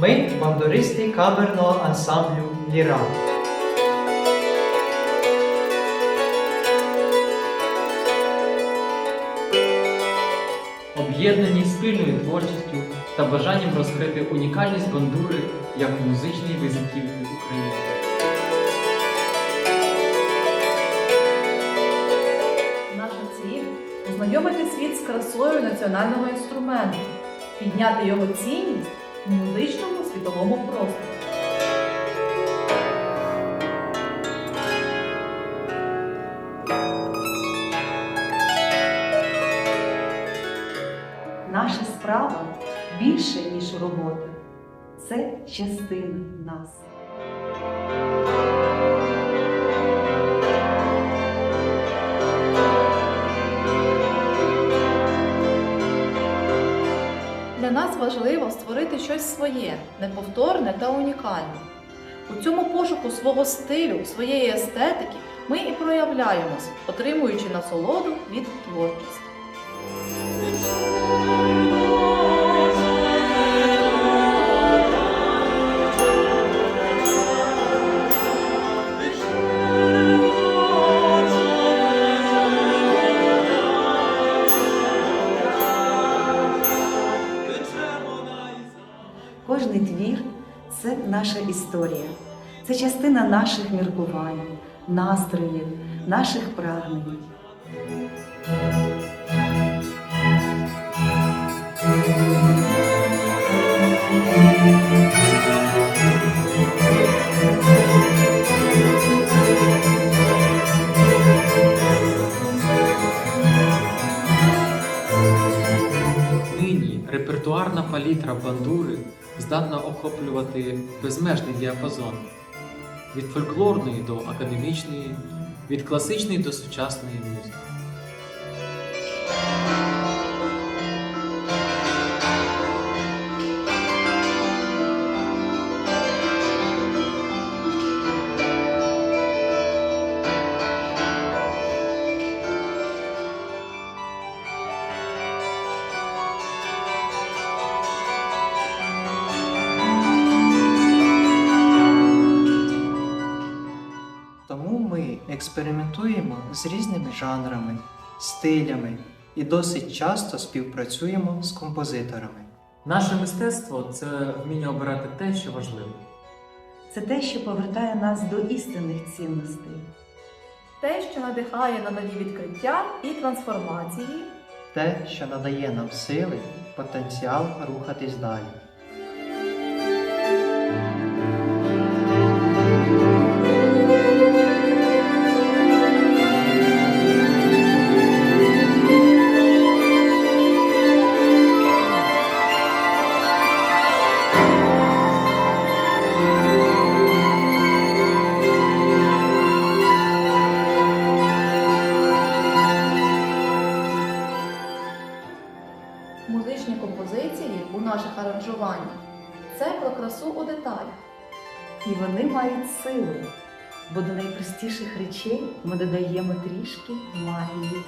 Ми бандуристи камерного ансамблю Ліра. об'єднані спільною творчістю та бажанням розкрити унікальність бандури як музичної визитівки України. Наша ціль познайомити світ з красою національного інструменту, підняти його цінність у музичному світовому просторі. Наша справа більше, ніж робота. Це частина нас. Важливо створити щось своє, неповторне та унікальне. У цьому пошуку свого стилю, своєї естетики ми і проявляємось, отримуючи насолоду від творчості. Кожний твір це наша історія, це частина наших міркувань, настроїв, наших прагнень. Нині репертуарна палітра бандури здатна охоплювати безмежний діапазон від фольклорної до академічної, від класичної до сучасної музики. Експериментуємо з різними жанрами, стилями і досить часто співпрацюємо з композиторами. Наше мистецтво це вміння обирати те, що важливо. Це те, що повертає нас до істинних цінностей. Те, що надихає на нові відкриття і трансформації, Те, що надає нам сили, потенціал рухатись далі. Наших це про красу у деталях. І вони мають силу, бо до найпростіших речей ми додаємо трішки магії.